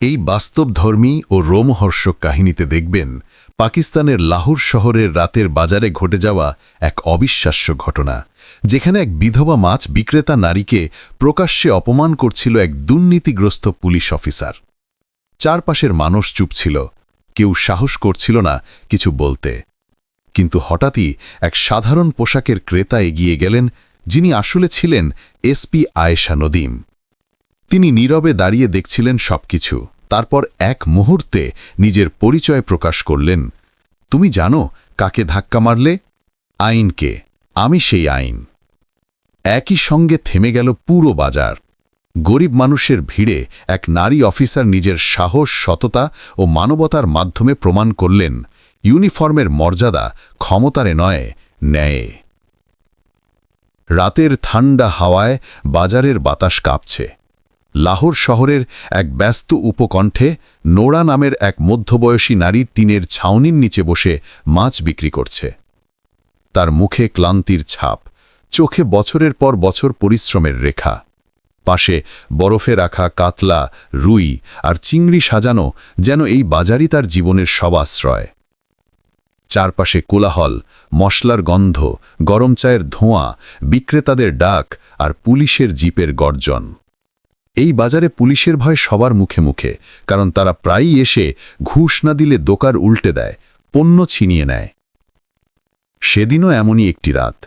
এই বাস্তবধর্মী ও রোমহর্ষক কাহিনীতে দেখবেন পাকিস্তানের লাহোর শহরের রাতের বাজারে ঘটে যাওয়া এক অবিশ্বাস্য ঘটনা, যেখানে এক বিধবা মাছ বিক্রেতা নারীকে প্রকাশ্যে অপমান করছিল এক দুর্নীতিগ্রস্ত পুলিশ অফিসার। চারপাশের মানুষ চুপ ছিল, কেউ সাহস করছিল না কিছু বলতে। কিন্তু হঠাৎই এক সাধারণ পোশাকের ক্রেতা এগিয়ে গেলেন, যিনি আসলে ছিলেন এসপি আয়েশা নদীম। তিনি নীরবে দাঁড়িয়ে দেখছিলেন সবকিছু। তারপর এক মুহূর্তে নিজের পরিচয় প্রকাশ করলেন। তুমি জানো কাকে ধাক্কা মারলে? আইনকে আমি সেই আইন। একই সঙ্গে থেমে গেল পুরো বাজার। গরিব মানুষের ভিড়ে এক নারী অফিসার নিজের সাহস, সততা ও মানবতার মাধ্যমে প্রমাণ করলেন, ইউনিফর্মের মর্যাদা ক্ষমতারে নয়, ন্যায়ে। রাতের ঠান্ডা হাওয়ায় বাজারের বাতাস কাঁপছে। লাহোর শহরের এক ব্যস্ত উপকণ্ঠে নোড়া নামের এক মধ্যবয়সী নারী টিনের ছাউনির নিচে বসে মাছ বিক্রি করছে। তার মুখে ক্লান্তির ছাপ, চোখে বছরের পর বছর পরিশ্রমের রেখা। পাশে বরফে রাখা কাতলা, রুই আর চিংড়ি সাজানো যেন এই বাজারই তার জীবনের সব আশ্রয়। চারপাশে কোলাহল, মশলার গন্ধ, গরম চায়ের ধোঁয়া, বিক্রেতাদের ডাক আর পুলিশের জিপের গর্জন। এই বাজারে পুলিশের ভয় সবার মুখে মুখে, কারণ তারা প্রায়ই এসে ঘুষ না দিলে দোকার উল্টে দেয়, পণ্য ছিনিয়ে নেয়। সেদিনও এমনই একটি রাত।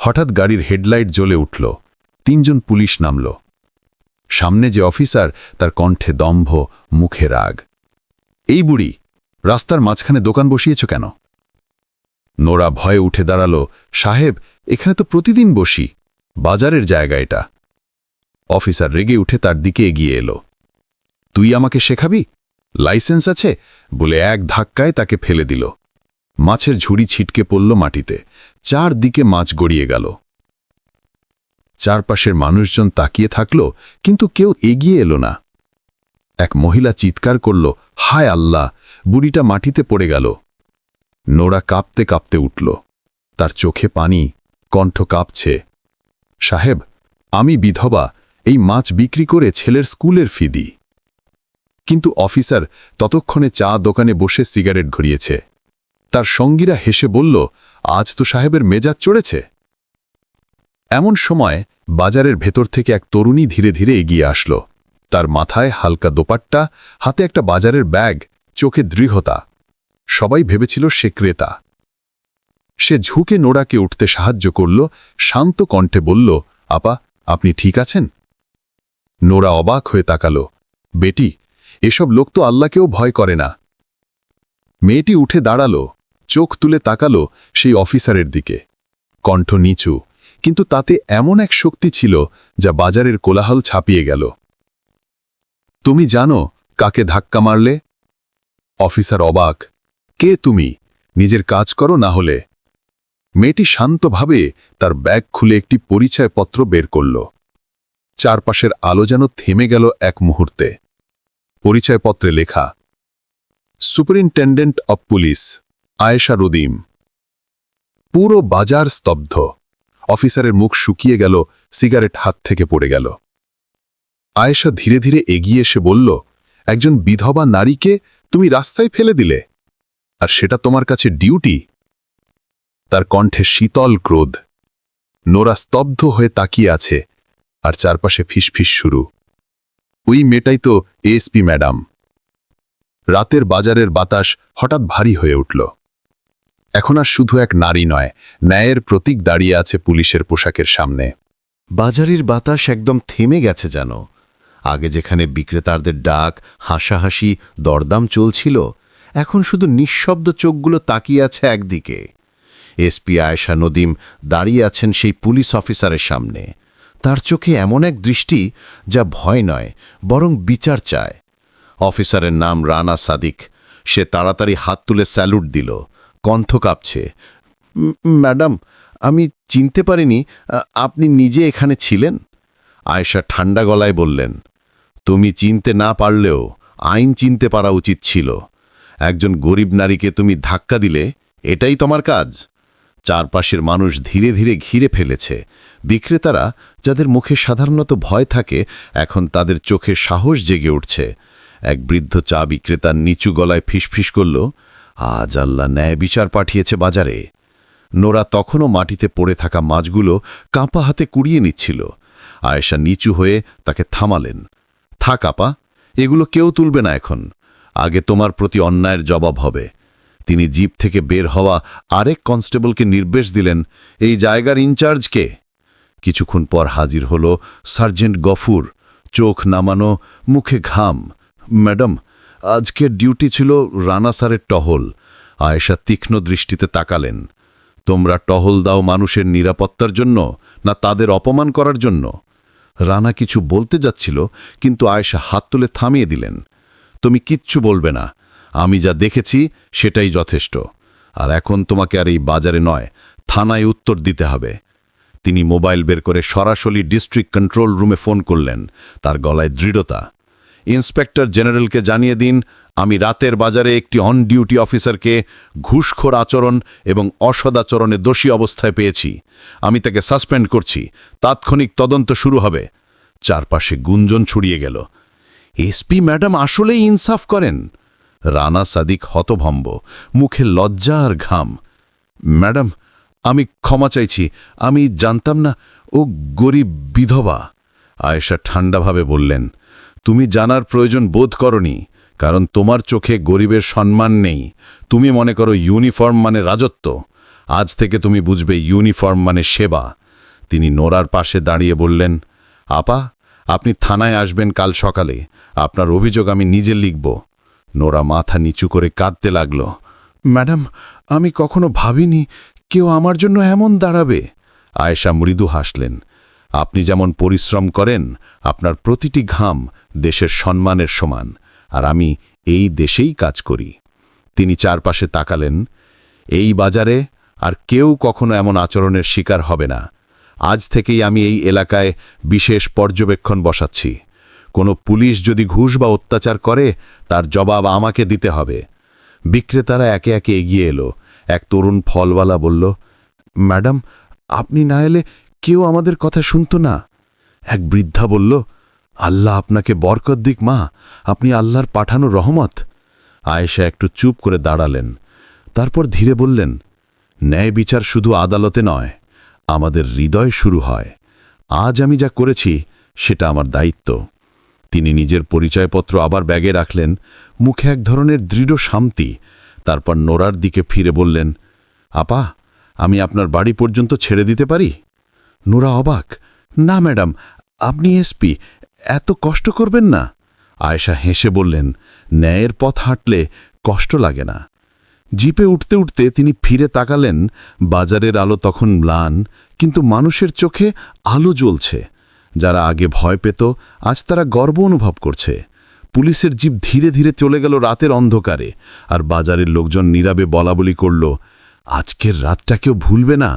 হঠাৎ গাড়ির হেডলাইট জ্বলে উঠল, তিনজন পুলিশ নামল। সামনে যে অফিসার, তার কণ্ঠে দম্ভ, মুখে রাগ। এই বুড়ি, রাস্তার মাঝখানে দোকান বসিয়েছ কেন? নোরা ভয়ে উঠে দাঁড়াল, সাহেব, এখানে তো প্রতিদিন বসি, বাজারের জায়গা এটা। অফিসার রেগে উঠে তার দিকে এগিয়ে এলো। তুই আমাকে শেখাবি? লাইসেন্স আছে? বলে এক ধাক্কায় তাকে ফেলে দিল। মাছের ঝুড়ি ছিটকে পড়ল মাটিতে। চারদিকে মাছ গড়িয়ে গেল। চারপাশের মানুষজন তাকিয়ে থাকল, কিন্তু কেউ এগিয়ে এলো না। এক মহিলা চিৎকার করল, হায় আল্লাহ! বুড়িটা মাটিতে পড়ে গেল। নোরা কাঁপতে কাঁপতে উঠল। তার চোখে পানি, কণ্ঠ কাঁপছে। সাহেব, আমি বিধবা এই মাছ বিক্রি করে ছেলের স্কুলের ফি দিই। কিন্তু অফিসার ততক্ষণে চা দোকানে বসে সিগারেট ঘুরিয়েছে। তার সঙ্গীরা হেসে বলল, আজ তো সাহেবের মেজাজ চড়েছে। এমন সময় বাজারের ভেতর থেকে এক তরুণী ধীরে ধীরে এগিয়ে আসল। তার মাথায় হালকা দোপাট্টা, হাতে একটা বাজারের ব্যাগ, চোখে দৃঢ়তা। সবাই ভেবেছিল সে ক্রেতা। সে ঝুঁকে নোড়াকে উঠতে সাহায্য করল, শান্ত কণ্ঠে বলল, আপা, আপনি ঠিক আছেন? নোরা অবাক হয়ে তাকালো। বেটি, এসব লোক তো আল্লাহকেও ভয় করে না। মেয়েটি উঠে দাঁড়াল, চোখ তুলে তাকালো সেই অফিসারের দিকে। কণ্ঠ নিচু, কিন্তু তাতে এমন এক শক্তি ছিল যা বাজারের কোলাহল ছাপিয়ে গেল। তুমি জানো কাকে ধাক্কা মারলে? অফিসার অবাক, কে তুমি? নিজের কাজ করো না হলে। মেয়েটি শান্তভাবে তার ব্যাগ খুলে একটি পরিচয়পত্র বের করল। চারপাশের আলো যেন থেমে গেল এক মুহূর্তে। পরিচয়পত্রে লেখা, superintendent of police Ayesha Rudim. পুরো বাজার স্তব্ধ। অফিসারের মুখ শুকিয়ে গেল, সিগারেট হাত থেকে পড়ে গেল। আয়েশা ধীরে ধীরে এগিয়ে এসে বলল, একজন বিধবা নারীকে তুমি রাস্তায় ফেলে দিলে, আর সেটা তোমার কাছে ডিউটি? তার কণ্ঠে শীতল ক্রোধ। নোরা স্তব্ধ হয়ে তাকিয়ে আছে আর চারপাশে ফিসফিস শুরু। ওই মেটাই তো এএসপি ম্যাডাম। রাতের বাজারের বাতাস হঠাৎ ভারী হয়ে উঠল। এখন আর শুধু এক নারী নয়, ন্যায়ের প্রতীক দাঁড়িয়ে আছে পুলিশের পোশাকের সামনে। বাজারের বাতাস একদম থেমে গেছে যেন। আগে যেখানে বিক্রেতাদের ডাক, হাসাহাসি, দরদাম চলছিল, এখন শুধু নিঃশব্দ চোখগুলো তাকিয়ে আছে একদিকে। এসপি আয়েশা নদীম দাঁড়িয়ে আছেন সেই পুলিশ অফিসারের সামনে। তার চোখে এমন এক দৃষ্টি যা ভয় নয়, বরং বিচার চায়। অফিসারের নাম রানা সাদিক। সে তাড়াতাড়ি হাত তুলে স্যালুট দিল। কণ্ঠ কাঁপছে। ম্যাডাম, আমি চিনতে পারিনি আপনি নিজে এখানে ছিলেন? আয়েশা ঠান্ডা গলায় বললেন, তুমি চিনতে না পারলেও আইন চিনতে পারা উচিত ছিল। একজন গরিব নারীকে তুমি ধাক্কা দিলে, এটাই তোমার কাজ? চারপাশের মানুষ ধীরে ধীরে ঘিরে ফেলেছে। বিক্রেতারা, যাদের মুখে সাধারণত ভয় থাকে, এখন তাদের চোখে সাহস জেগে উঠছে। এক বৃদ্ধ চা বিক্রেতার নিচু গলায় ফিসফিস করল, আজ আল্লাহ ন্যায় বিচার পাঠিয়েছে বাজারে। নোরা তখনও মাটিতে পড়ে থাকা মাছগুলো কাঁপা হাতে কুড়িয়ে নিচ্ছিল। আয়েশা নিচু হয়ে তাকে থামালেন, থাক আপা, এগুলো কেউ তুলবে না এখন। আগে তোমার প্রতি অন্যায়ের জবাব হবে। তিনি জিপ থেকে বের হওয়া আরেক কনস্টেবলকে নির্দেশ দিলেন, এই জায়গার ইনচার্জকে কিছুক্ষণ পর হাজির হল সার্জেন্ট গফুর। চোখ নামানো, মুখে ঘাম। ম্যাডাম আজকের ডিউটি ছিল রানা স্যারের টহল। আয়েশা তীক্ষ্ণ দৃষ্টিতে তাকালেন। তোমরা টহল দাও মানুষের নিরাপত্তার জন্য, না তাদের অপমান করার জন্য? রানা কিছু বলতে যাচ্ছিল, কিন্তু আয়েশা হাত তুলে থামিয়ে দিলেন। তুমি কিচ্ছু বলবে না। আমি যা দেখেছি, সেটাই যথেষ্ট। আর এখন তোমাকে আর এই বাজারে নয়, থানায় উত্তর দিতে হবে। তিনি মোবাইল বের করে সরাসরি ডিস্ট্রিক্ট কন্ট্রোল রুমে ফোন করলেন। তার গলায় দৃঢ়তা। ইন্সপেক্টর জেনারেলকে জানিয়ে দিন, আমি রাতের বাজারে একটি অন ডিউটি অফিসারকে ঘুষখোর আচরণ এবং অসদাচরণে দোষী অবস্থায় পেয়েছি। আমি তাকে সাসপেন্ড করছি। তাৎক্ষণিক তদন্ত শুরু হবে। চারপাশে গুঞ্জন ছড়িয়ে গেল। এসপি ম্যাডাম আসলেই ইনসাফ করেন। রানা সাদিক হতভম্ব, মুখে লজ্জা আর ঘাম। ম্যাডাম, আমি ক্ষমা চাইছি, আমি জানতাম না, ও গরিব বিধবা। আয়েশা ঠান্ডাভাবে বললেন, তুমি জানার প্রয়োজন বোধ করনি, কারণ তোমার চোখে গরিবের সম্মান নেই। তুমি মনে করো ইউনিফর্ম মানে রাজত্ব। আজ থেকে তুমি বুঝবে ইউনিফর্ম মানে সেবা। তিনি নোরার পাশে দাঁড়িয়ে বললেন, আপা, আপনি থানায় আসবেন কাল সকালে। আপনার অভিযোগ আমি নিজে লিখব। নোরা মাথা নিচু করে কাঁদতে লাগল। ম্যাডাম, আমি কখনো ভাবিনি কেউ আমার জন্য এমন দাঁড়াবে। আয়েশা মৃদু হাসলেন। আপনি যেমন পরিশ্রম করেন, আপনার প্রতিটি ঘাম দেশের সম্মানের সমান, আর আমি এই দেশেই কাজ করি। তিনি চারপাশে তাকালেন। এই বাজারে আর কেউ কখনো এমন আচরণের শিকার হবে না। আজ থেকেই আমি এই এলাকায় বিশেষ পর্যবেক্ষণ বসাচ্ছি। কোনো পুলিশ যদি ঘুষ বা অত্যাচার করে, তার জবাব আমাকে দিতে হবে। বিক্রেতারা একে একে এগিয়ে এলো। এক তরুণ ফলওয়ালা বলল, ম্যাডাম, আপনি না এলে কেউ আমাদের কথা শুনত না? এক বৃদ্ধা বলল, আল্লাহ আপনাকে বরকত দিক, মা। আপনি আল্লাহর পাঠানো রহমত। আয়েশা একটু চুপ করে দাঁড়ালেন। তারপর ধীরে বললেন, ন্যায় বিচার শুধু আদালতে নয়, আমাদের হৃদয় শুরু হয়। আজ আমি যা করেছি, সেটা আমার দায়িত্ব। তিনি নিজের পরিচয়পত্র আবার ব্যাগে রাখলেন, মুখে এক ধরনের দৃঢ় শান্তি। তারপর নোরার দিকে ফিরে বললেন, আপা, আমি আপনার বাড়ি পর্যন্ত ছেড়ে দিতে পারি? নোরা অবাক, না, ম্যাডাম, আপনি এসপি এত কষ্ট করবেন না? আয়েশা হেসে বললেন, ন্যায়ের পথ হাঁটলে কষ্ট লাগে না। জিপে উঠতে উঠতে তিনি ফিরে তাকালেন, বাজারের আলো তখন ম্লান, কিন্তু মানুষের চোখে আলো জ্বলছে। যারা আগে ভয় পেত, আজ তারা গর্ব অনুভব করছে। পুলিশের জিপ ধীরে ধীরে চলে গেল রাতের অন্ধকারে, আর বাজারের লোকজন নীরবে বলাবলি করল, আজকের রাতটা কেউ ভুলবে না।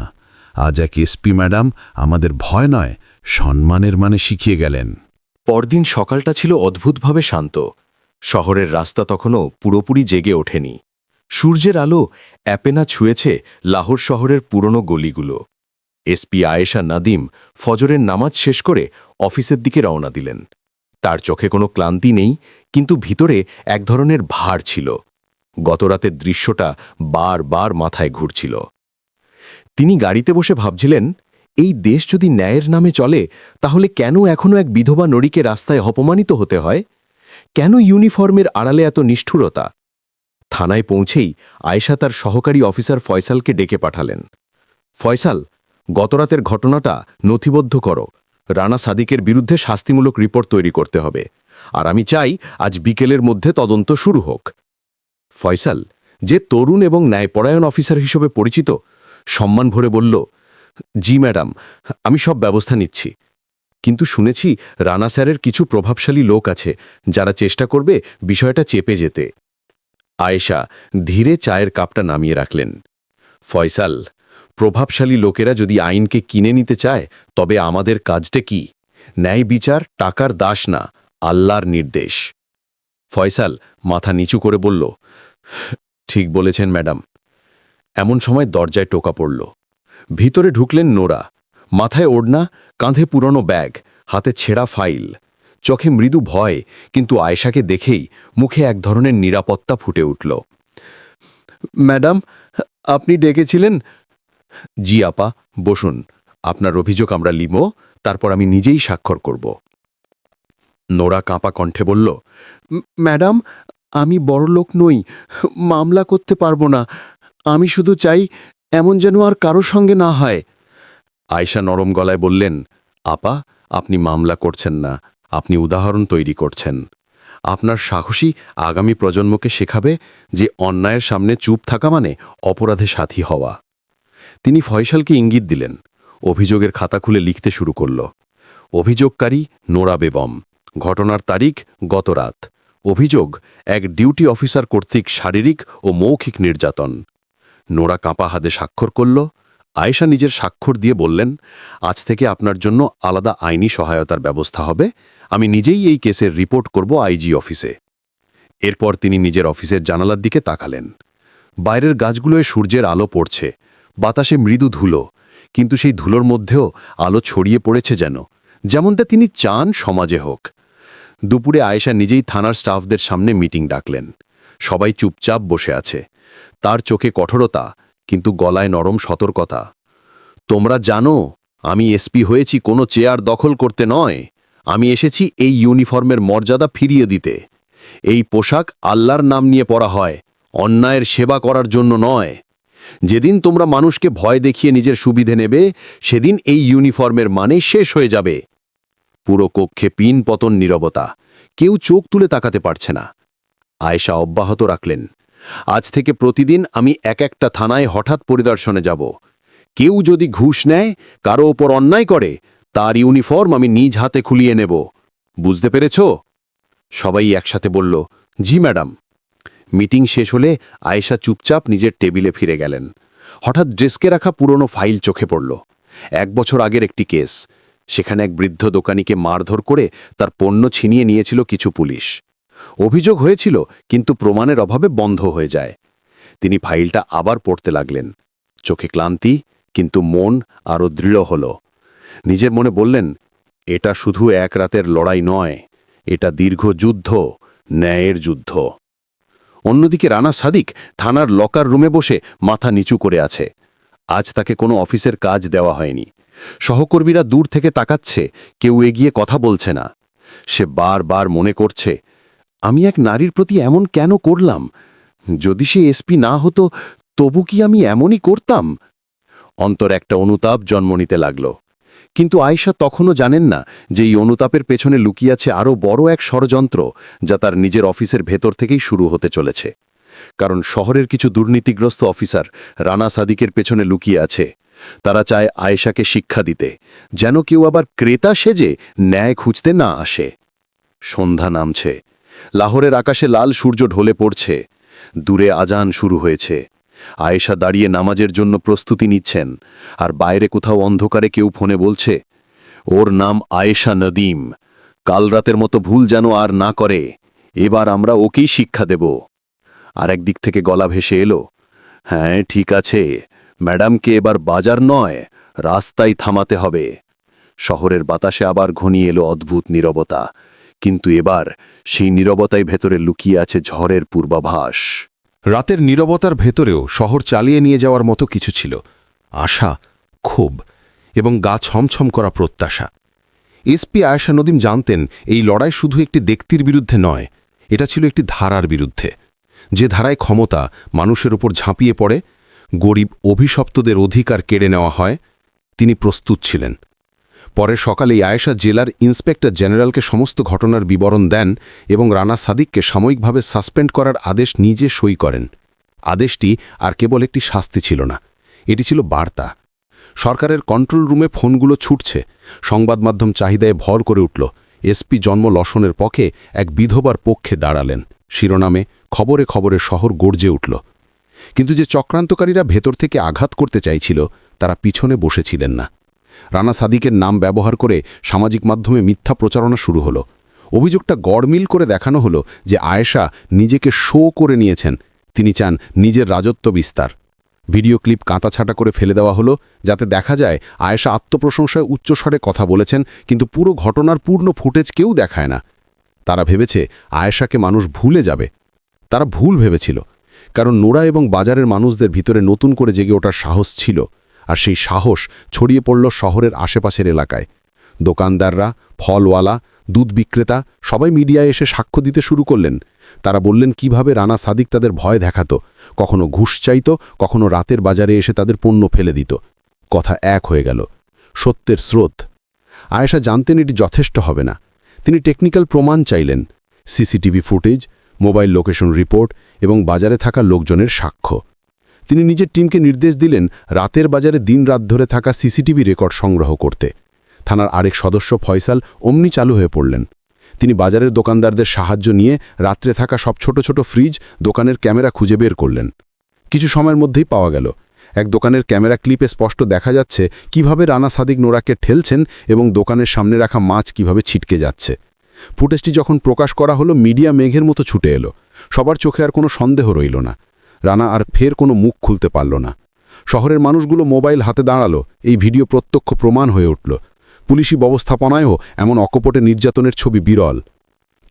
আজ এক এসপি ম্যাডাম আমাদের ভয় নয়, সম্মানের মানে শিখিয়ে গেলেন। পরদিন সকালটা ছিল অদ্ভুতভাবে শান্ত। শহরের রাস্তা তখনও পুরোপুরি জেগে ওঠেনি। সূর্যের আলো অ্যাপেনা ছুঁয়েছে লাহোর শহরের পুরনো গলিগুলো। এসপি আয়েশা নাদিম ফজরের নামাজ শেষ করে অফিসের দিকে রওনা দিলেন। তার চোখে কোনো ক্লান্তি নেই, কিন্তু ভিতরে এক ধরনের ভার ছিল। গতরাতের দৃশ্যটা বারবার মাথায় ঘুরছিল। তিনি গাড়িতে বসে ভাবছিলেন, এই দেশ যদি ন্যায়ের নামে চলে, তাহলে কেন এখনও এক বিধবা নড়িকে রাস্তায় অপমানিত হতে হয়? কেন ইউনিফর্মের আড়ালে এত নিষ্ঠুরতা? থানায় পৌঁছেই আয়েশা তার সহকারী অফিসার ফয়সালকে ডেকে পাঠালেন। ফয়সাল গতরাতের ঘটনাটা নথিবদ্ধ করো। রানা সাদিকের বিরুদ্ধে শাস্তিমূলক রিপোর্ট তৈরি করতে হবে। আর আমি চাই আজ বিকেলের মধ্যে তদন্ত শুরু হোক। ফয়সাল, যে তরুণ এবং ন্যায়পরায়ণ অফিসার হিসেবে পরিচিত, সম্মান ভরে বলল, জি ম্যাডাম, আমি সব ব্যবস্থা নিচ্ছি। কিন্তু শুনেছি রানা স্যারের কিছু প্রভাবশালী লোক আছে, যারা চেষ্টা করবে বিষয়টা চেপে যেতে। আয়েশা ধীরে চায়ের কাপটা নামিয়ে রাখলেন। ফয়সাল প্রভাবশালী লোকেরা যদি আইনকে কিনে নিতে চায়, তবে আমাদের কাজটা কি? ন্যায় বিচার টাকার দাস না, আল্লাহর নির্দেশ। ফয়সাল মাথা নিচু করে বলল, ঠিক বলেছেন, ম্যাডাম। এমন সময় দরজায় টোকা পড়ল। ভিতরে ঢুকলেন নোরা। মাথায় ওড়না, কাঁধে পুরনো ব্যাগ, হাতে ছেঁড়া ফাইল। চোখে মৃদু ভয়, কিন্তু আয়েশাকে দেখেই মুখে এক ধরনের নিরাপত্তা ফুটে উঠল। ম্যাডাম, আপনি ডেকেছিলেন জি আপা, বসুন। আপনার অভিযোগ আমরা লিমো তারপর আমি নিজেই স্বাক্ষর করব। নোরা কাঁপা কণ্ঠে বলল ম্যাডাম, আমি বড় লোক নই, মামলা করতে পারব না। আমি শুধু চাই এমন যেন আর কারও সঙ্গে না হয়। আয়শা নরম গলায় বললেন, আপা, আপনি মামলা করছেন না, আপনি উদাহরণ তৈরি করছেন। আপনার সাহসী আগামী প্রজন্মকে শেখাবে যে অন্যায়ের সামনে চুপ থাকা মানে অপরাধে সাথী হওয়া। তিনি ফয়সালকে ইঙ্গিত দিলেন। অভিযোগের খাতা খুলে লিখতে শুরু করল। অভিযোগকারী নোরা বেগম। ঘটনার তারিখ গত রাত। অভিযোগ, এক ডিউটি অফিসার কর্তৃক শারীরিক ও মৌখিক নির্যাতন। নোরা কাঁপা হাতে স্বাক্ষর করল। আয়েশা নিজের স্বাক্ষর দিয়ে বললেন, আজ থেকে আপনার জন্য আলাদা আইনি সহায়তার ব্যবস্থা হবে। আমি নিজেই এই কেসের রিপোর্ট করব আইজি অফিসে। এরপর তিনি নিজের অফিসের জানালার দিকে তাকালেন। বাইরের গাছগুলোয় সূর্যের আলো পড়ছে। বাতাসে মৃদু ধুলো, কিন্তু সেই ধুলোর মধ্যেও আলো ছড়িয়ে পড়েছে যেন, যেমনটা তিনি চান সমাজে হোক। দুপুরে আয়েশা নিজেই থানার স্টাফদের সামনে মিটিং ডাকলেন। সবাই চুপচাপ বসে আছে। তার চোখে কঠোরতা, কিন্তু গলায় নরম সতর্কতা। তোমরা জানো, আমি এসপি হয়েছি, কোনো চেয়ার দখল করতে নয়। আমি এসেছি এই ইউনিফর্মের মর্যাদা ফিরিয়ে দিতে। এই পোশাক আল্লাহর নাম নিয়ে পরা হয়, অন্যায়ের সেবা করার জন্য নয়। যেদিন তোমরা মানুষকে ভয় দেখিয়ে নিজের সুবিধে নেবে, সেদিন এই ইউনিফর্মের মানে শেষ হয়ে যাবে। পুরো কক্ষে পিন পতন নীরবতা, কেউ চোখ তুলে তাকাতে পারছে না। আয়েশা অব্যাহত রাখলেন, আজ থেকে প্রতিদিন আমি এক একটা থানায় হঠাৎ পরিদর্শনে যাব। কেউ যদি ঘুষ নেয়, কারও ওপর অন্যায় করে, তার ইউনিফর্ম আমি নিজ হাতে খুলিয়ে নেব। বুঝতে পেরেছ? সবাই একসাথে বলল, জি, ম্যাডাম। মিটিং শেষ হলে আয়েশা চুপচাপ নিজের টেবিলে ফিরে গেলেন। হঠাৎ ডেস্কে রাখা পুরনো ফাইল চোখে পড়ল। এক বছর আগের একটি কেস। সেখানে এক বৃদ্ধ দোকানিকে মারধর করে তার পণ্য ছিনিয়ে নিয়েছিল কিছু পুলিশ। অভিযোগ হয়েছিল, কিন্তু প্রমাণের অভাবে বন্ধ হয়ে যায়। তিনি ফাইলটা আবার পড়তে লাগলেন। চোখে ক্লান্তি, কিন্তু মন আরও দৃঢ় হল। নিজের মনে বললেন, এটা শুধু এক রাতের লড়াই নয়, এটা দীর্ঘ যুদ্ধ, ন্যায়ের যুদ্ধ। অন্যদিকে রানা সাদিক থানার লকার রুমে বসে মাথা নিচু করে আছে। আজ তাকে কোনো অফিসের কাজ দেওয়া হয়নি। সহকর্মীরা দূর থেকে তাকাচ্ছে, কেউ এগিয়ে কথা বলছে না। সে বারবার মনে করছে, আমি এক নারীর প্রতি এমন কেন করলাম? যদি সে এসপি না হতো, তবু কি আমি এমনই করতাম? অন্তর একটা অনুতাপ জন্ম নিতে লাগল। কিন্তু আয়েশা তখনও জানেন না যে এই অনুতাপের পেছনে লুকিয়ে আছে আরও বড় এক ষড়যন্ত্র যা তার নিজের অফিসের ভেতর থেকেই শুরু হতে চলেছে। কারণ শহরের কিছু দুর্নীতিগ্রস্ত অফিসার রানা সাদিকের পেছনে লুকিয়ে আছে। তারা চায় আয়েশাকে শিক্ষা দিতে। যেন কেউ আবার ক্রেতা সেজে ন্যায় খুঁজতে না আসে। সন্ধ্যা নামছে। লাহোরের আকাশে লাল সূর্য ঢলে পড়ছে। দূরে আজান শুরু হয়েছে। আয়েশা দাঁড়িয়ে নামাজের জন্য প্রস্তুতি নিচ্ছেন, আর বাইরে কোথাও অন্ধকারে কেউ ফোনে বলছে, ওর নাম আয়েশা নদীম। কাল রাতের মতো ভুল যেন আর না করে, এবার আমরা ওকেই শিক্ষা দেব। আর একদিক থেকে গলা ভেসে এলো হ্যাঁ ঠিক আছে, ম্যাডামকে এবার বাজার নয়, রাস্তায় থামাতে হবে। শহরের বাতাসে আবার ঘনিয়ে এলো অদ্ভুত নীরবতা, কিন্তু এবার সেই নীরবতায় ভেতরে লুকিয়ে আছে ঝড়ের পূর্বাভাস। রাতের নীরবতার ভেতরেও শহর চালিয়ে নিয়ে যাওয়ার মতো কিছু ছিল। আশা ক্ষোভ এবং গা ছমছম করা প্রত্যাশা। এসপি আয়েশা নদীম জানতেন, এই লড়াই শুধু একটি ব্যক্তির বিরুদ্ধে নয়, এটা ছিল একটি ধারার বিরুদ্ধে। যে ধারায় ক্ষমতা মানুষের উপর ঝাঁপিয়ে পড়ে, গরিব অভিশপ্তদের অধিকার কেড়ে নেওয়া হয়, তিনি প্রস্তুত ছিলেন। পরের সকালেই আয়েশা জেলার ইন্সপেক্টর জেনারেলকে সমস্ত ঘটনার বিবরণ দেন এবং রানা সাদিককে সাময়িকভাবে সাসপেন্ড করার আদেশ নিজে সই করেন। আদেশটি আর কেবল একটি শাস্তি ছিল না, এটি ছিল বার্তা। সরকারের কন্ট্রোল রুমে ফোনগুলো ছুটছে, সংবাদ মাধ্যম চাহিদায় ভর করে উঠল, এসপি জন্ম লসনের পক্ষে এক বিধবার পক্ষে দাঁড়ালেন। শিরোনামে খবরে খবরে শহর গর্জে উঠল। কিন্তু যে চক্রান্তকারীরা ভেতর থেকে আঘাত করতে চাইছিল, তারা পিছনে বসেছিলেন না। রানা সাদিকের নাম ব্যবহার করে সামাজিক মাধ্যমে মিথ্যা প্রচারণা শুরু হলো। অভিযোগটা গড়মিল করে দেখানো হলো যে আয়েশা নিজেকে শো করে নিয়েছেন। তিনি চান নিজের রাজত্ব বিস্তার। ভিডিও ক্লিপ কাঁটাছাটা করে ফেলে দেওয়া হলো, যাতে দেখা যায় আয়েশা আত্মপ্রশংসায় উচ্চস্বরে কথা বলেছেন, কিন্তু পুরো ঘটনার পূর্ণ ফুটেজ কেউ দেখায় না। তারা ভেবেছে আয়েশাকে মানুষ ভুলে যাবে। তারা ভুল ভেবেছিল। কারণ নোরা এবং বাজারের মানুষদের ভিতরে নতুন করে জেগে ওঠার সাহস ছিল। আর সেই সাহস ছড়িয়ে পড়ল শহরের আশেপাশের এলাকায়। দোকানদাররা, ফলওয়ালা, দুধ বিক্রেতা সবাই মিডিয়ায় এসে সাক্ষ্য দিতে শুরু করলেন। তারা বললেন, কীভাবে রানা সাদিক তাদের ভয় দেখাতো? কখনো ঘুষ চাইত, কখনো রাতের বাজারে এসে তাদের পণ্য ফেলে দিত। কথা এক হয়ে গেল। সত্যের স্রোত। আয়েশা জানতেন এটি যথেষ্ট হবে না। তিনি টেকনিক্যাল প্রমাণ চাইলেন। CCTV footage, mobile location report এবং বাজারে থাকা লোকজনের সাক্ষ্য। তিনি নিজের টিমকে নির্দেশ দিলেন রাতের বাজারে দিনরাত ধরে থাকা সিসিটিভি রেকর্ড সংগ্রহ করতে। থানার আরেক সদস্য ফয়সাল অমনি চালু হয়ে পড়লেন। তিনি বাজারের দোকানদারদের সাহায্য নিয়ে রাত্রে থাকা সব ছোট ছোট ফ্রিজ দোকানের ক্যামেরা খুঁজে বের করলেন। কিছু সময়ের মধ্যেই পাওয়া গেল। এক দোকানের ক্যামেরা ক্লিপে স্পষ্ট দেখা যাচ্ছে কীভাবে রানা সাদিক নোরাকে ঠেলছেন এবং দোকানের সামনে রাখা মাছ কীভাবে ছিটকে যাচ্ছে। ফুটেজটি যখন প্রকাশ করা হলো, মিডিয়া মেঘের মতো ছুটে এলো। সবার চোখে আর কোনো সন্দেহ রইল না। রানা আর ফের কোনো মুখ খুলতে পারল না। শহরের মানুষগুলো মোবাইল হাতে দাঁড়াল, এই ভিডিও প্রত্যক্ষ প্রমাণ হয়ে উঠল। পুলিশি ব্যবস্থাপনায়ও এমন অকপটে নির্যাতনের ছবি বিরল।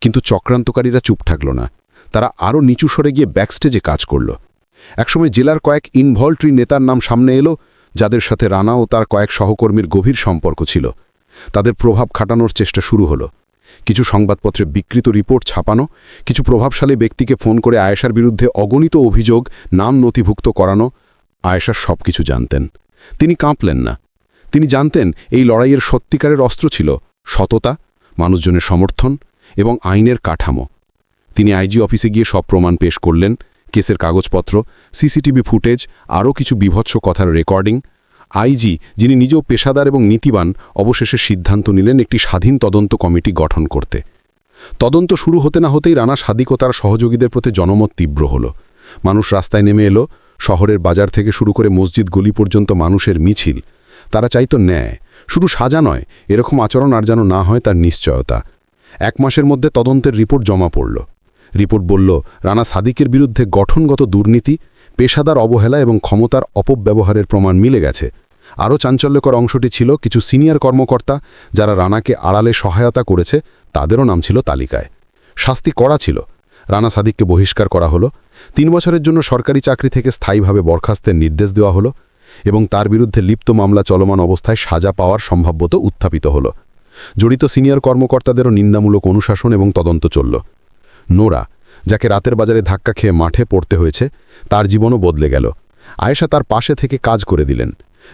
কিন্তু চক্রান্তকারীরা চুপ থাকল না। তারা আরও নিচু সরে গিয়ে ব্যাকস্টেজে কাজ করল। একসময় জেলার কয়েক ইনভলট্রি নেতার নাম সামনে এলো, যাদের সাথে রানা ও তার কয়েক সহকর্মীর গভীর সম্পর্ক ছিল। তাদের প্রভাব খাটানোর চেষ্টা শুরু হলো। কিছু সংবাদপত্রে বিকৃত রিপোর্ট ছাপানো, কিছু প্রভাবশালী ব্যক্তিকে ফোন করে আয়েশার বিরুদ্ধে অগণিত অভিযোগ, নাম নথিভুক্ত করানো আয়েশার সব কিছু জানতেন। তিনি কাঁপলেন না। তিনি জানতেন এই লড়াইয়ের সত্যিকারের অস্ত্র ছিল সততা, মানুষজনের সমর্থন এবং আইনের কাঠামো। তিনি আইজি অফিসে গিয়ে সব প্রমাণ পেশ করলেন, কেসের কাগজপত্র, সিসিটিভি ফুটেজ, আরও কিছু বিভৎস কথার রেকর্ডিং আইজি, যিনি নিজেও পেশাদার এবং নীতিবান, অবশেষে সিদ্ধান্ত নিলেন একটি স্বাধীন তদন্ত কমিটি গঠন করতে। তদন্ত শুরু হতে না হতেই রানা সাদিক ও তার সহযোগীদের প্রতি জনমত তীব্র হল। মানুষ রাস্তায় নেমে এলো, শহরের বাজার থেকে শুরু করে মসজিদ গলি পর্যন্ত মানুষের মিছিল। তারা চাইতো ন্যায়, শুধু সাজা নয়, এরকম আচরণ আর যেন না হয় তার নিশ্চয়তা। এক মাসের মধ্যে তদন্তের রিপোর্ট জমা পড়ল। রিপোর্ট বলল, রানা সাদিকের বিরুদ্ধে গঠনগত দুর্নীতি পেশাদার অবহেলা এবং ক্ষমতার অপব্যবহারের প্রমাণ মিলে গেছে। আরও চাঞ্চল্যকর অংশটি ছিল কিছু সিনিয়র কর্মকর্তা যারা রানাকে আড়ালে সহায়তা করেছে, তাদেরও নাম ছিল তালিকায়। শাস্তি করা ছিল। রানা সাদিককে বহিষ্কার করা হলো। তিন বছরের জন্য সরকারি চাকরি থেকে স্থায়ীভাবে বরখাস্তের নির্দেশ দেওয়া হলো এবং তার বিরুদ্ধে লিপ্ত মামলা চলমান অবস্থায় সাজা পাওয়ার সম্ভাব্যত উত্থাপিত হল। জড়িত সিনিয়র কর্মকর্তাদেরও নিন্দামূলক অনুশাসন এবং তদন্ত চলল। নোরা যাকে রাতের বাজারে ধাক্কা খেয়ে মাঠে পড়তে হয়েছে, তার জীবনও বদলে গেল। আয়েশা তার পাশে থেকে কাজ করে দিলেন।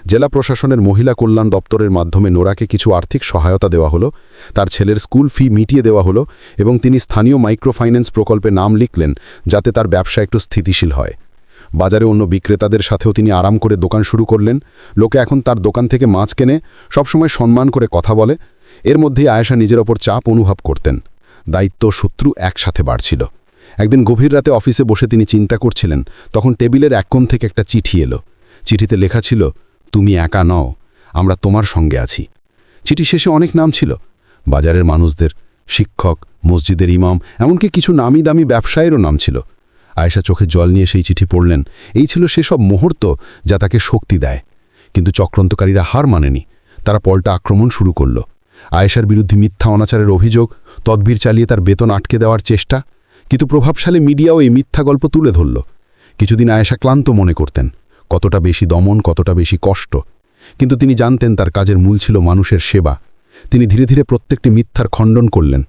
জেলা প্রশাসনের মহিলা কল্যাণ দপ্তরের মাধ্যমে নোরাকে কিছু আর্থিক সহায়তা দেওয়া হলো, তার ছেলের স্কুল ফি মিটিয়ে দেওয়া হলো এবং তিনি স্থানীয় মাইক্রোফাইন্যান্স প্রকল্পে নাম লিখলেন যাতে তার ব্যবসা একটু স্থিতিশীল হয়। বাজারে অন্য বিক্রেতাদের সাথেও তিনি আরাম করে দোকান শুরু করলেন। লোকে এখন তার দোকান থেকে মাছ কেনে, সবসময় সম্মান করে কথা বলে। এর মধ্যেই আয়েশা নিজের ওপর চাপ অনুভব করতেন। দায়িত্ব শত্রু একসাথে বাড়ছিল। একদিন গভীর রাতে অফিসে বসে তিনি চিন্তা করছিলেন। তখন টেবিলের এক কোণ থেকে একটা চিঠি এলো। চিঠিতে লেখা ছিল, তুমি একা নও, আমরা তোমার সঙ্গে আছি। চিঠি শেষে অনেক নাম ছিল। বাজারের মানুষদের, শিক্ষক, মসজিদের ইমাম, এমনকি কিছু নামি দামি ব্যবসায়েরও নাম ছিল। আয়েশা চোখে জল নিয়ে সেই চিঠি পড়লেন। এই ছিল সেসব মুহূর্ত যা তাকে শক্তি দেয়। কিন্তু চক্রান্তকারীরা হার মানেনি। তারা পল্টা আক্রমণ শুরু করল। আয়েশার বিরুদ্ধে মিথ্যা অনাচারের অভিযোগ, তদবির চালিয়ে তার বেতন আটকে দেওয়ার চেষ্টা কিন্তু প্রভাবশালী মিডিয়াও এই মিথ্যা গল্প তুলে ধরল। কিছুদিন আয়েশা ক্লান্ত মনে করতেন, কতটা বেশি দমন, কতটা বেশি কষ্ট। কিন্তু তিনি জানতেন তার কাজের মূল ছিল মানুষের সেবা। তিনি ধীরে ধীরে প্রত্যেকটি মিথ্যার খণ্ডন করলেন।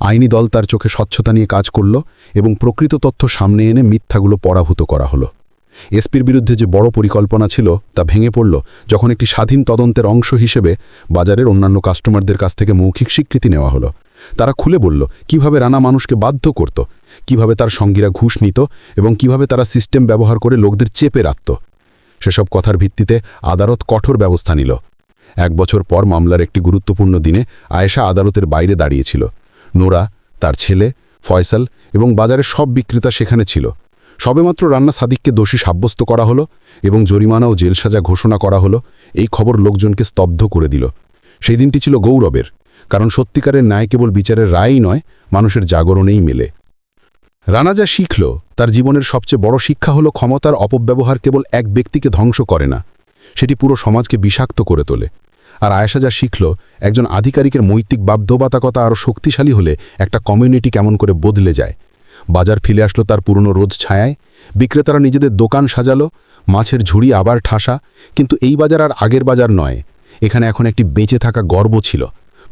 আইনি দল তার চোখে স্বচ্ছতা নিয়ে কাজ করল এবং প্রকৃত তথ্য সামনে এনে মিথ্যাগুলো পরাভূত করা হলো। এসপির বিরুদ্ধে যে বড় পরিকল্পনা ছিল, তা ভেঙে পড়ল যখন একটি স্বাধীন তদন্তের অংশ হিসেবে বাজারের অন্যান্য কাস্টমারদের কাছ থেকে মৌখিক স্বীকৃতি নেওয়া হলো। তারা খুলে বলল, কীভাবে রানা মানুষকে বাধ্য করত? কীভাবে তার সঙ্গীরা ঘুষ নিত এবং কীভাবে তারা সিস্টেম ব্যবহার করে লোকদের চেপে রাখত। সেসব কথার ভিত্তিতে আদালত কঠোর ব্যবস্থা নিল। এক বছর পর মামলার একটি গুরুত্বপূর্ণ দিনে আয়েশা আদালতের বাইরে দাঁড়িয়েছিল। নোরা, তার ছেলে, ফয়সাল এবং বাজারের সব বিক্রেতা সেখানে ছিল। সবেমাত্র রান্না সাদিককে দোষী সাব্যস্ত করা হলো এবং জরিমানা ও জেল সাজা ঘোষণা করা হলো, এই খবর লোকজনকে স্তব্ধ করে দিল। সেই দিনটি ছিল গৌরবের, কারণ সত্যিকারের ন্যায় কেবল বিচারের রায়ই নয়, মানুষের জাগরণেই মেলে। রানা যা শিখল, তার জীবনের সবচেয়ে বড় শিক্ষা হলো ক্ষমতার অপব্যবহার কেবল এক ব্যক্তিকে ধ্বংস করে না, সেটি পুরো সমাজকে বিষাক্ত করে তোলে। আর আয়েশা যা শিখল, একজন আধিকারিকের মৈত্রিক বাধ্যবাধকতা আরও শক্তিশালী হলে একটা কমিউনিটি কেমন করে বদলে যায়। বাজার ফিরে আসলো তার পুরনো রোজ ছায়ায়, বিক্রেতারা নিজেদের দোকান সাজালো, মাছের ঝুড়ি আবার ঠাসা, কিন্তু এই বাজার আর আগের বাজার নয়, এখানে এখন একটি বেঁচে থাকা গর্ব ছিল।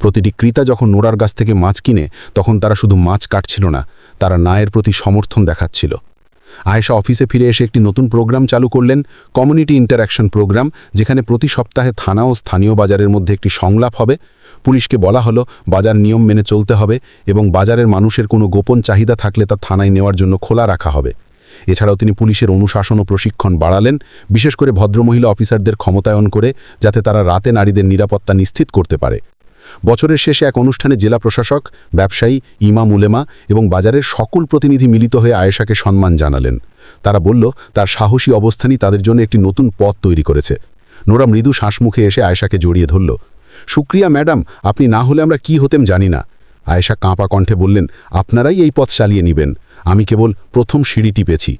প্রতিটি ক্রেতা যখন নোড়ার গাছ থেকে মাছ কিনে, তখন তারা শুধু মাছ কাটছিল না, তারা নায়ের প্রতি সমর্থন দেখাচ্ছিল। আয়েশা অফিসে ফিরে এসে একটি নতুন প্রোগ্রাম চালু করলেন, কমিউনিটি ইন্টারাকশন প্রোগ্রাম, যেখানে প্রতি সপ্তাহে থানা ও স্থানীয় বাজারের মধ্যে একটি সংলাপ হবে। পুলিশকে বলা হলো, বাজার নিয়ম মেনে চলতে হবে এবং বাজারের মানুষের কোনো গোপন চাহিদা থাকলে তা থানায় নেওয়ার জন্য খোলা রাখা হবে। এছাড়াও তিনি পুলিশের অনুশাসন ও প্রশিক্ষণ বাড়ালেন, বিশেষ করে ভদ্রমহিলা অফিসারদের ক্ষমতায়ন করে, যাতে তারা রাতে নারীদের নিরাপত্তা নিশ্চিত করতে পারে। বছরের শেষে এক অনুষ্ঠানে জেলা প্রশাসক, ব্যবসায়ী, ইমাম উলেমা এবং বাজারের সকল প্রতিনিধি মিলিত হয়ে আয়েশাকে সম্মান জানালেন। তারা বলল, তার সাহসী অবস্থানই তাদের জন্য একটি নতুন পথ তৈরি করেছে। নোরা মৃদু শ্বাসমুখে এসে আয়েশাকে জড়িয়ে ধরল, সুক্রিয়া, ম্যাডাম, আপনি না হলে আমরা কি হতেম জানি না। আয়েশা কাঁপা কণ্ঠে বললেন, আপনারাই এই পথ চালিয়ে নেবেন। আমি কেবল প্রথম সিঁড়িটি টিপেছি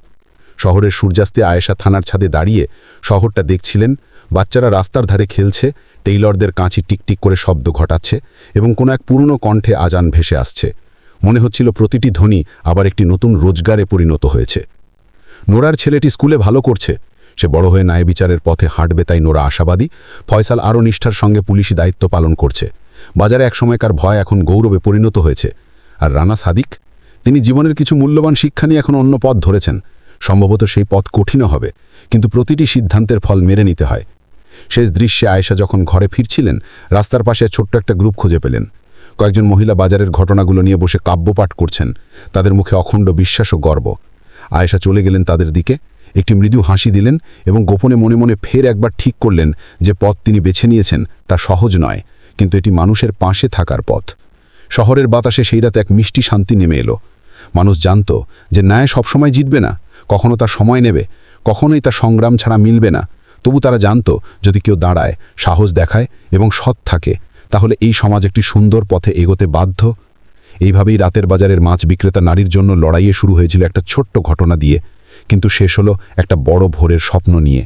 শহরের সূর্যাস্তে আয়েশা থানার ছাদে দাঁড়িয়ে শহরটা দেখছিলেন বাচ্চারা রাস্তার ধারে খেলছে, টেইলরদের কাঁচি টিকটিক করে শব্দ ঘটাচ্ছে এবং কোনো এক পুরনো কণ্ঠে আজান ভেসে আসছে। মনে হচ্ছিল প্রতিটি ধ্বনি আবার একটি নতুন রোজগারে পরিণত হয়েছে। নোরার ছেলেটি স্কুলে ভালো করছে। সে বড় হয়ে ন্যায় বিচারের পথে হাঁটবে তাই নোরা আশাবাদী। ফয়সাল আরও নিষ্ঠার সঙ্গে পুলিশি দায়িত্ব পালন করছে। বাজারে এক সময়কার ভয় এখন গৌরবে পরিণত হয়েছে। আর রানা সাদিক? তিনি জীবনের কিছু মূল্যবান শিক্ষা নিয়ে এখন অন্য পথ ধরেছেন। সম্ভবত সেই পথ কঠিনও হবে, কিন্তু প্রতিটি সিদ্ধান্তের ফল মেরে নিতে হয়। শেষ দৃশ্যে আয়েশা যখন ঘরে ফিরছিলেন, রাস্তার পাশে ছোট্ট একটা গ্রুপ খুঁজে পেলেন। কয়েকজন মহিলা বাজারের ঘটনাগুলো নিয়ে বসে কাব্যপাঠ করছেন। তাদের মুখে অখণ্ড বিশ্বাস ও গর্ব। আয়েশা চলে গেলেন তাদের দিকে। একটি মৃদু হাসি দিলেন এবং গোপনে মনে মনে ফের একবার ঠিক করলেন যে পথ তিনি বেছে নিয়েছেন তা সহজ নয়, কিন্তু এটি মানুষের পাশে থাকার পথ। শহরের বাতাসে সেই রাতে এক মিষ্টি শান্তি নেমে এলো। মানুষ জানত যে ন্যায় সবসময় জিতবে না, কখনো তার সময় নেবে, কখনোই তার সংগ্রাম ছাড়া মিলবে না। তবু তারা জানত, যদি কেউ দাঁড়ায়, সাহস দেখায় এবং সৎ থাকে, তাহলে এই সমাজ একটি সুন্দর পথে এগোতে বাধ্য। এইভাবেই রাতের বাজারের মাছ বিক্রেতা নারীর জন্য লড়াইয়ে শুরু হয়েছিল একটা ছোট্ট ঘটনা দিয়ে, কিন্তু শেষ হলো একটা বড় ভোরের স্বপ্ন নিয়ে।